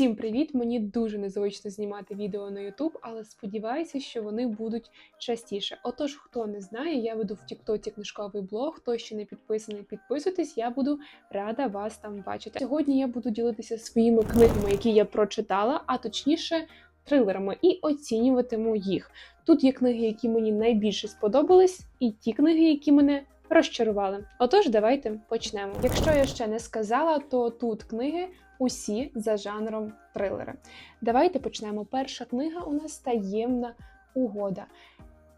Всім привіт! Мені дуже незвично знімати відео на YouTube, але сподіваюся, що вони будуть частіше. Отож, хто не знає, я веду в Тіктоці книжковий блог. Хто ще не підписаний, підписуйтесь, я буду рада вас там бачити. Сьогодні я буду ділитися своїми книгами, які я прочитала, а точніше трилерами, і оцінюватиму їх. Тут є книги, які мені найбільше сподобались, і ті книги, які мене розчарували. Отож, давайте почнемо. Якщо я ще не сказала, то тут книги усі за жанром трилери. Давайте почнемо. Перша книга у нас таємна угода.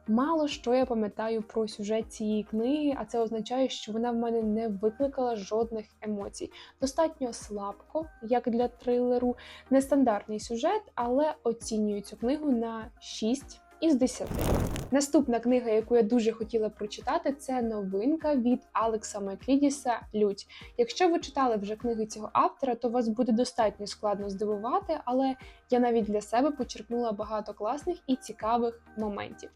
Мало що я пам'ятаю про сюжет цієї книги, а це означає, що вона в мене не викликала жодних емоцій. Достатньо слабко, як для трилеру, нестандартний сюжет, але оцінюю цю книгу на 6 із 10. Наступна книга, яку я дуже хотіла прочитати, це новинка від Алекса Майклідіса Лють. Якщо ви читали вже книги цього автора, то вас буде достатньо складно здивувати, але я навіть для себе почерпнула багато класних і цікавих моментів.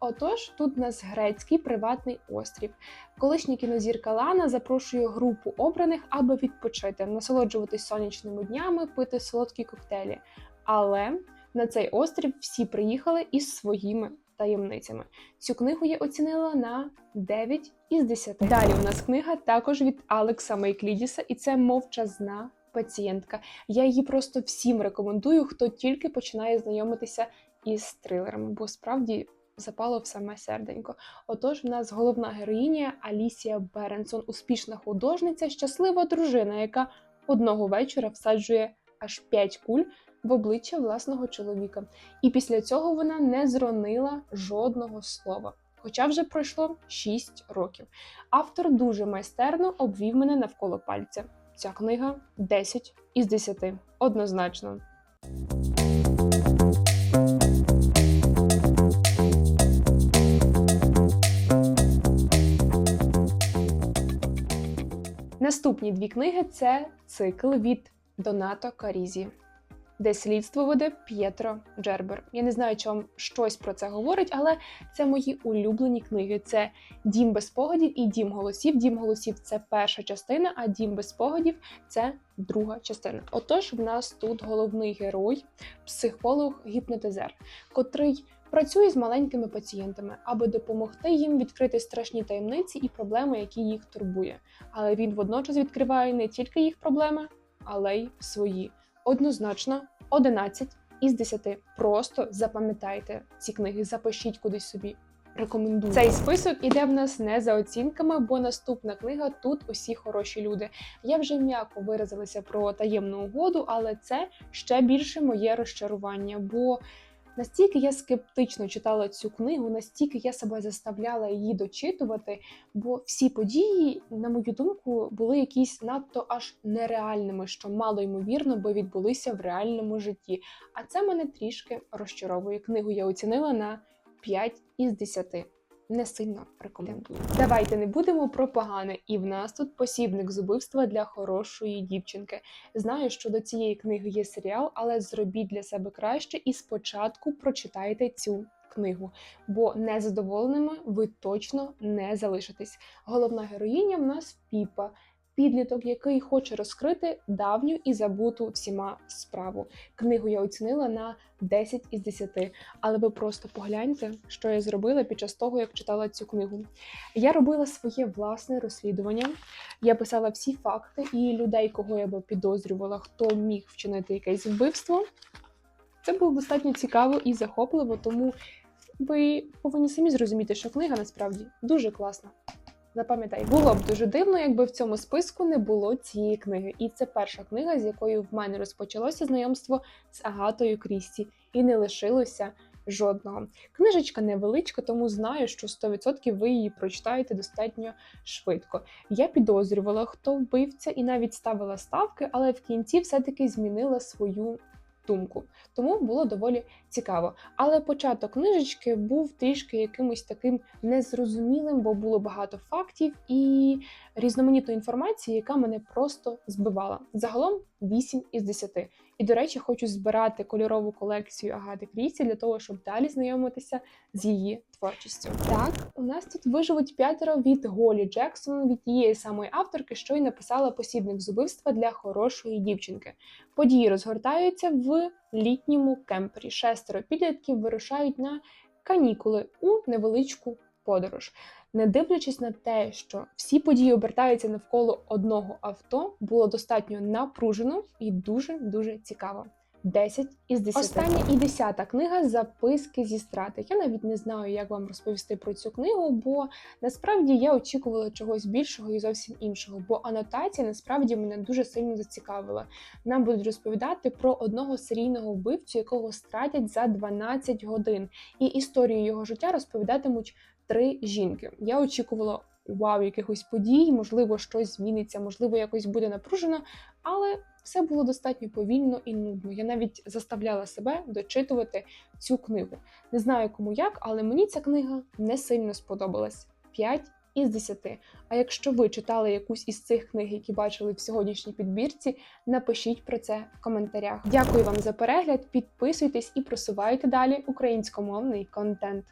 Отож, тут у нас грецький приватний острів. Колишня кінозірка Лана запрошує групу обраних, аби відпочити, насолоджуватись сонячними днями, пити солодкі коктейлі. Але на цей острів всі приїхали із своїми таємницями. Цю книгу я оцінила на 9 із 10. Далі у нас книга також від Алекса Майклідіса, і це мовчазна пацієнтка. Я її просто всім рекомендую, хто тільки починає знайомитися із трилерами, бо справді. Запало в саме серденько. Отож, в нас головна героїня Алісія Беренсон, успішна художниця, щаслива дружина, яка одного вечора всаджує аж 5 куль в обличчя власного чоловіка. І після цього вона не зронила жодного слова. Хоча вже пройшло 6 років. Автор дуже майстерно обвів мене навколо пальця. Ця книга 10 із 10. Однозначно. Наступні дві книги це цикл від Донато Карізі, де слідство веде П'єтро Джербер. Я не знаю, чи вам щось про це говорить, але це мої улюблені книги. Це Дім без спогадів і Дім голосів. Дім голосів це перша частина, а Дім без спогадів це друга частина. Отож, в нас тут головний герой, психолог, гіпнотизер, котрий. Працює з маленькими пацієнтами, аби допомогти їм відкрити страшні таємниці і проблеми, які їх турбує. Але він водночас відкриває не тільки їх проблеми, але й свої. Однозначно, 11 із 10. Просто запам'ятайте ці книги, запишіть кудись собі. Рекомендую. Цей список іде в нас не за оцінками, бо наступна книга тут усі хороші люди. Я вже м'яко виразилася про таємну угоду, але це ще більше моє розчарування. бо Настільки я скептично читала цю книгу, настільки я себе заставляла її дочитувати, бо всі події, на мою думку, були якісь надто аж нереальними, що мало ймовірно, би відбулися в реальному житті. А це мене трішки розчаровує. Книгу я оцінила на 5 із 10 не сильно рекомендую. Давайте не будемо про погане, і в нас тут посібник з убивства для хорошої дівчинки. Знаю, що до цієї книги є серіал, але зробіть для себе краще і спочатку прочитайте цю. Книгу, бо незадоволеними ви точно не залишитесь. Головна героїня в нас Піпа, підліток, який хоче розкрити давню і забуту всіма справу. Книгу я оцінила на 10 із 10, але ви просто погляньте, що я зробила під час того, як читала цю книгу. Я робила своє власне розслідування. Я писала всі факти і людей, кого я би підозрювала, хто міг вчинити якесь вбивство. Це було достатньо цікаво і захопливо, тому ви повинні самі зрозуміти, що книга насправді дуже класна. Запам'ятай, було б дуже дивно, якби в цьому списку не було цієї книги. І це перша книга, з якою в мене розпочалося знайомство з Агатою Крісті, і не лишилося жодного. Книжечка невеличка, тому знаю, що 100% ви її прочитаєте достатньо швидко. Я підозрювала, хто вбивця, і навіть ставила ставки, але в кінці все-таки змінила свою думку. Тому було доволі цікаво. Але початок книжечки був трішки якимось таким незрозумілим, бо було багато фактів, і різноманітної інформації, яка мене просто збивала. Загалом 8 із 10. І, до речі, хочу збирати кольорову колекцію Агати Крісті для того, щоб далі знайомитися з її творчістю. Так, у нас тут виживуть п'ятеро від Голі Джексон, від тієї самої авторки, що й написала посібник з убивства для хорошої дівчинки. Події розгортаються в літньому кемпері. Шестеро підлітків вирушають на канікули у невеличку подорож. Не дивлячись на те, що всі події обертаються навколо одного авто, було достатньо напружено і дуже дуже цікаво. 10 із 10. Остання і десята книга Записки зі страти. Я навіть не знаю, як вам розповісти про цю книгу, бо насправді я очікувала чогось більшого і зовсім іншого. Бо анотація насправді мене дуже сильно зацікавила. Нам будуть розповідати про одного серійного вбивцю, якого стратять за 12 годин, і історію його життя розповідатимуть три жінки. Я очікувала вау, якихось подій, можливо, щось зміниться, можливо, якось буде напружено, але все було достатньо повільно і нудно. Я навіть заставляла себе дочитувати цю книгу. Не знаю кому як, але мені ця книга не сильно сподобалась. 5 із 10. А якщо ви читали якусь із цих книг, які бачили в сьогоднішній підбірці, напишіть про це в коментарях. Дякую вам за перегляд, підписуйтесь і просувайте далі українськомовний контент.